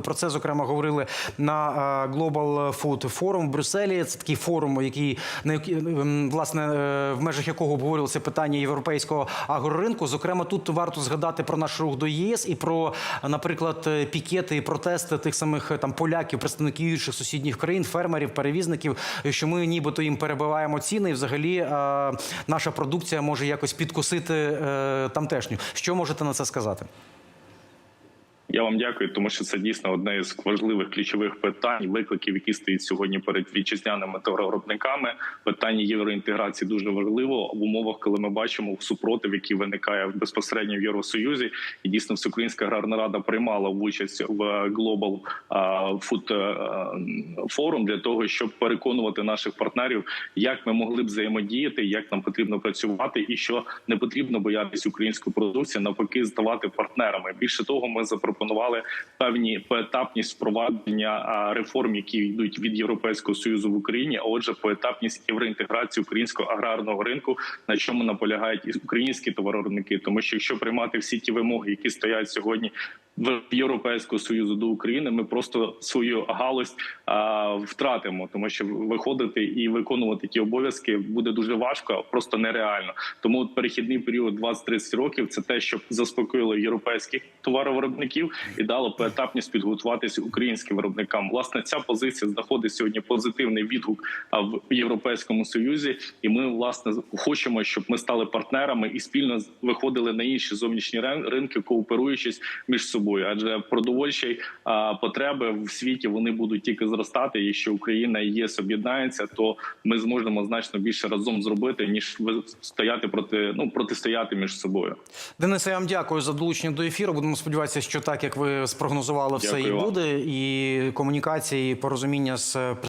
Про це зокрема говорили на е, Global Food Forum в Брюсселі. Це такий форум, який який, ем, власне е, в межах якого обговорювалося питання європейського агроринку. Зокрема, тут варто згадати про наш рух до ЄС і про, наприклад, е, пікети і протести тих самих там поляків, представників інших сусідніх країн, фермерів, перевізників. Що ми нібито їм перебиваємо ціни, і взагалі наша продукція може якось підкосити тамтешню. Що можете на це сказати? Я вам дякую, тому що це дійсно одне із важливих ключових питань, викликів, які стоять сьогодні перед вітчизняними товаровиробниками. Питання євроінтеграції дуже важливо в умовах, коли ми бачимо супротив, який виникає безпосередньо в Євросоюзі, і дійсно Всеукраїнська аграрна рада приймала участь в Global Food Forum для того, щоб переконувати наших партнерів, як ми могли б взаємодіяти, як нам потрібно працювати, і що не потрібно боятися української продукції, навпаки, ставати партнерами. Більше того, ми запропонували певні поетапність впровадження реформ, які йдуть від Європейського союзу в Україні. А отже, поетапність євроінтеграції українського аграрного ринку, на чому наполягають і українські товаровиробники. Тому що якщо приймати всі ті вимоги, які стоять сьогодні в Європейського союзу до України, ми просто свою галузь а, втратимо, тому що виходити і виконувати ті обов'язки буде дуже важко, просто нереально. Тому перехідний період 20-30 років це те, що заспокоїло європейських товаровиробників і дало поетапність підготуватися українським виробникам. Власне, ця позиція знаходить сьогодні позитивний відгук в Європейському Союзі, і ми власне хочемо, щоб ми стали партнерами і спільно виходили на інші зовнішні рин- ринки, кооперуючись між собою. Адже продовольчі потреби в світі вони будуть тільки зростати. І Якщо Україна і ЄС об'єднаються, то ми зможемо значно більше разом зробити ніж стояти проти ну протистояти між собою. Денисе, я вам дякую за долучення до ефіру. Будемо сподіватися, що так як ви спрогнозували, все Дякую і вам. буде, і комунікації, і порозуміння з